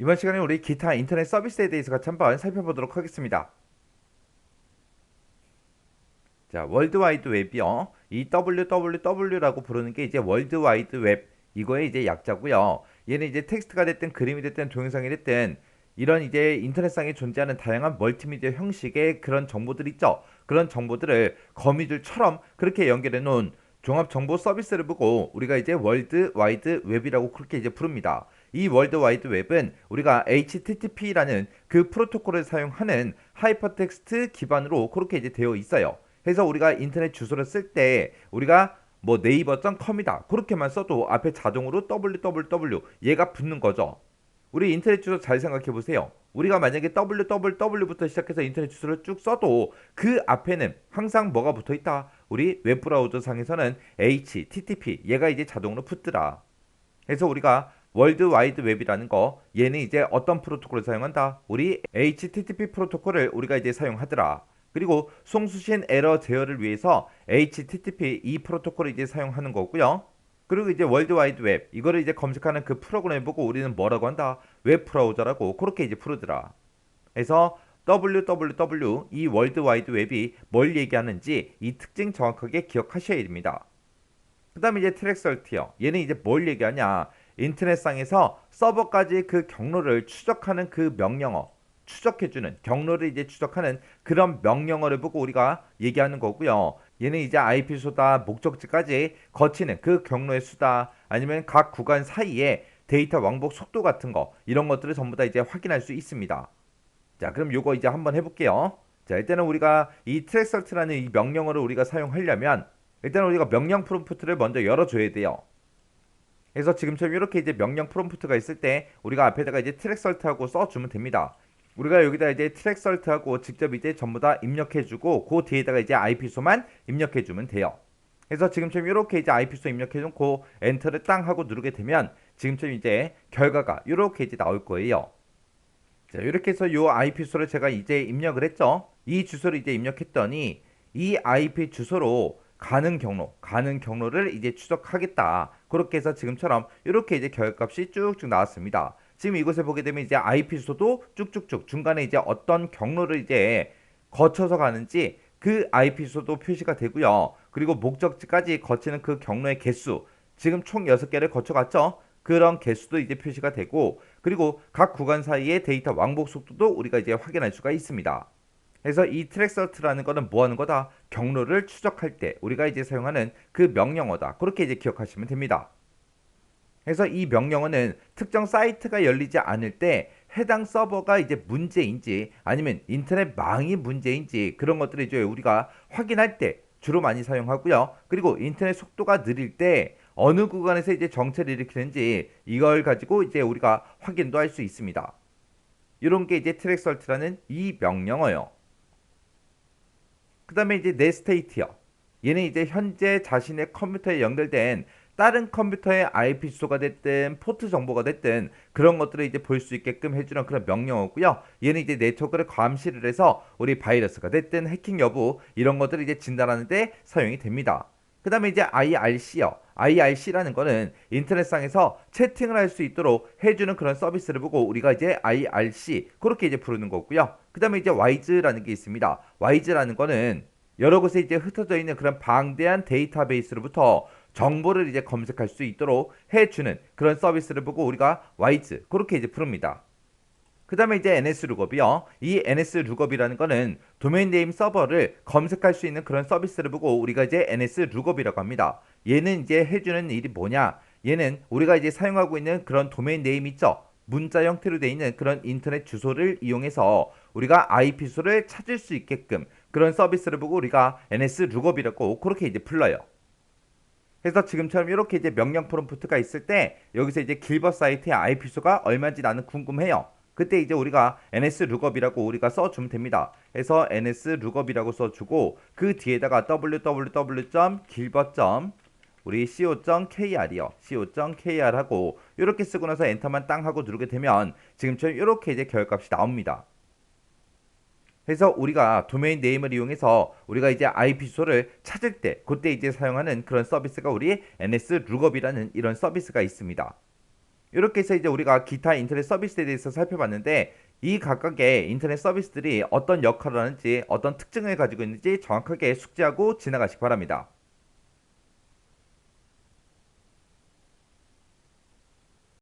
이번 시간에 우리 기타 인터넷 서비스에 대해서 같이 한번 살펴보도록 하겠습니다. 자, 월드와이드 웹이요. 이 WWW라고 부르는 게 이제 월드와이드 웹 이거의 이제 약자고요. 얘는 이제 텍스트가 됐든 그림이 됐든 동영상이 됐든 이런 이제 인터넷상에 존재하는 다양한 멀티미디어 형식의 그런 정보들 있죠. 그런 정보들을 거미줄처럼 그렇게 연결해 놓은 종합 정보 서비스를 보고 우리가 이제 월드 와이드 웹이라고 그렇게 이제 부릅니다. 이 월드 와이드 웹은 우리가 HTTP라는 그 프로토콜을 사용하는 하이퍼텍스트 기반으로 그렇게 이제 되어 있어요. 그래서 우리가 인터넷 주소를 쓸 때 우리가 뭐 네이버.com이다 그렇게만 써도 앞에 자동으로 www 얘가 붙는 거죠. 우리 인터넷 주소 잘 생각해 보세요. 우리가 만약에 www부터 시작해서 인터넷 주소를 쭉 써도 그 앞에는 항상 뭐가 붙어 있다. 우리 웹브라우저 상에서는 HTTP 얘가 이제 자동으로 붙더라. 그래서 우리가 월드 와이드 웹이라는 거 얘는 이제 어떤 프로토콜을 사용한다? 우리 HTTP 프로토콜을 우리가 이제 사용하더라. 그리고 송수신 에러 제어를 위해서 HTTP 이 프로토콜을 이제 사용하는 거고요. 그리고 이제 월드 와이드 웹 이거를 이제 검색하는 그 프로그램을 보고 우리는 뭐라고 한다? 웹 브라우저라고 그렇게 이제 부르더라. 그래서 www 이 월드 와이드 웹이 뭘 얘기하는지 이 특징 정확하게 기억하셔야 됩니다. 그 다음에 이제 트랙설트요. 얘는 이제 뭘 얘기하냐? 인터넷상에서 서버까지 그 경로를 추적하는 그 명령어 추적해주는 경로를 이제 추적하는 그런 명령어를 보고 우리가 얘기하는 거고요. 얘는 이제 IP 수다 목적지까지 거치는 그 경로의 수다 아니면 각 구간 사이에 데이터 왕복 속도 같은 거 이런 것들을 전부 다 이제 확인할 수 있습니다. 자, 그럼 요거 이제 한번 해볼게요. 자, 일단은 우리가 이 트랙설트라는 이 명령어를 우리가 사용하려면 일단 우리가 명령 프롬프트를 먼저 열어줘야 돼요. 그래서 지금처럼 이렇게 이제 명령 프롬프트가 있을 때 우리가 앞에다가 이제 트랙설트하고 써주면 됩니다. 우리가 여기다 이제 트랙 설트하고 직접 이제 전부 다 입력해주고 그 뒤에다가 이제 IP소만 입력해주면 돼요. 그래서 지금처럼 이렇게 이제 IP소 입력해놓고 엔터를 땅 하고 누르게 되면 지금처럼 이제 결과가 이렇게 이제 나올 거예요. 자 이렇게 해서 이 IP소를 제가 이제 입력을 했죠. 이 주소를 이제 입력했더니 이 IP 주소로 가는 경로, 가는 경로를 이제 추적하겠다. 그렇게 해서 지금처럼 이렇게 이제 결과값이 쭉쭉 나왔습니다. 지금 이곳에 보게 되면 이제 IP 주소도 쭉쭉쭉 중간에 이제 어떤 경로를 이제 거쳐서 가는지 그 IP 주소도 표시가 되고요. 그리고 목적지까지 거치는 그 경로의 개수 지금 총 6개를 거쳐갔죠. 그런 개수도 이제 표시가 되고 그리고 각 구간 사이의 데이터 왕복 속도도 우리가 이제 확인할 수가 있습니다. 그래서 이 트랙설트라는 거는 뭐 하는 거다? 경로를 추적할 때 우리가 이제 사용하는 그 명령어다. 그렇게 이제 기억하시면 됩니다. 그래서 이 명령어는 특정 사이트가 열리지 않을 때 해당 서버가 이제 문제인지 아니면 인터넷 망이 문제인지 그런 것들을 이제 우리가 확인할 때 주로 많이 사용하고요. 그리고 인터넷 속도가 느릴 때 어느 구간에서 이제 정체를 일으키는지 이걸 가지고 이제 우리가 확인도 할 수 있습니다. 이런 게 이제 트랙설트라는 이 명령어요. 그 다음에 이제 내 스테이트요. 얘는 이제 현재 자신의 컴퓨터에 연결된 다른 컴퓨터의 IP 주소가 됐든 포트 정보가 됐든 그런 것들을 이제 볼 수 있게끔 해주는 그런 명령어고요. 얘는 이제 네트워크를 감시를 해서 우리 바이러스가 됐든 해킹 여부 이런 것들을 이제 진단하는데 사용이 됩니다. 그 다음에 이제 IRC요. IRC라는 거는 인터넷상에서 채팅을 할 수 있도록 해주는 그런 서비스를 보고 우리가 이제 IRC 그렇게 이제 부르는 거고요. 그 다음에 이제 WISE라는 게 있습니다. WISE라는 거는 여러 곳에 이제 흩어져 있는 그런 방대한 데이터베이스로부터 정보를 이제 검색할 수 있도록 해주는 그런 서비스를 보고 우리가 와이즈 그렇게 이제 부릅니다. 그 다음에 이제 NS 룩업이요. 이 NS 룩업이라는 거는 도메인 네임 서버를 검색할 수 있는 그런 서비스를 보고 우리가 이제 NS 룩업이라고 합니다. 얘는 이제 해주는 일이 뭐냐? 얘는 우리가 이제 사용하고 있는 그런 도메인 네임 있죠? 문자 형태로 되어 있는 그런 인터넷 주소를 이용해서 우리가 IP 주소를 찾을 수 있게끔 그런 서비스를 보고 우리가 NS 룩업이라고 그렇게 이제 불러요. 그래서 지금처럼 이렇게 이제 명령 프롬프트가 있을 때 여기서 이제 길버 사이트의 IP 수가 얼마인지 나는 궁금해요. 그때 이제 우리가 ns 룩업이라고 우리가 써주면 됩니다. 그래서 ns 룩업이라고 써주고 그 뒤에다가 www.gilbert. 우리 co.kr이요. co.kr 하고 이렇게 쓰고 나서 엔터만 땅 하고 누르게 되면 지금처럼 이렇게 이제 결값이 나옵니다. 그래서 우리가 도메인 네임을 이용해서 우리가 이제 IP 주소를 찾을 때 그때 이제 사용하는 그런 서비스가 우리 NS 룩업이라는 이런 서비스가 있습니다. 이렇게 해서 이제 우리가 기타 인터넷 서비스에 대해서 살펴봤는데 이 각각의 인터넷 서비스들이 어떤 역할을 하는지 어떤 특징을 가지고 있는지 정확하게 숙지하고 지나가시기 바랍니다.